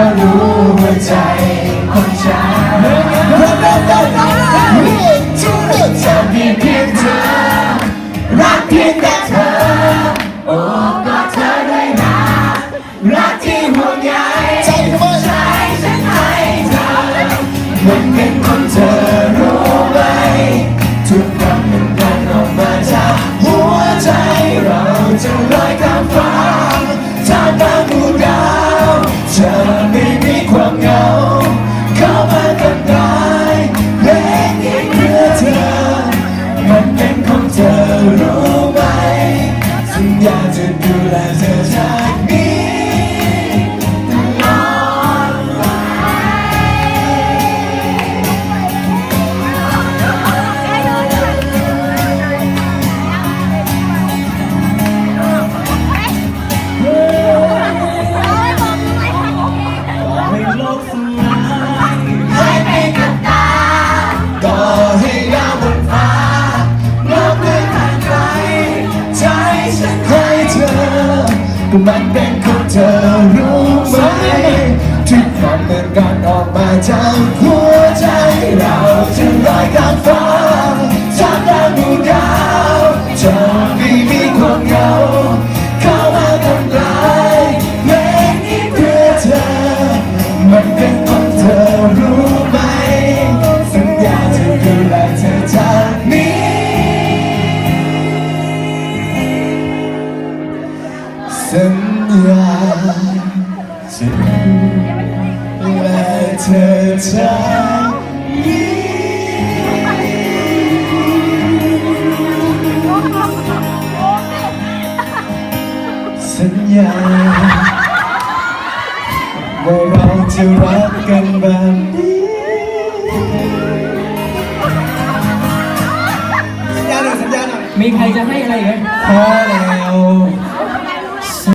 อรู้หัวใจของฉันจะมีเพียงเธอ รักเพียงแต่เธอ Your life feels like me ็มันเป็นของเธอรู้ไหมที่ความเป็นกันออกมาจากหัว สัญญาจะดูแลเธอใจนี้สัญญาว่าเราจะรักกันแบบนี้สัญญาหนักสัญญาหนักมีใครจะให้อะไรไหมพอแล้ว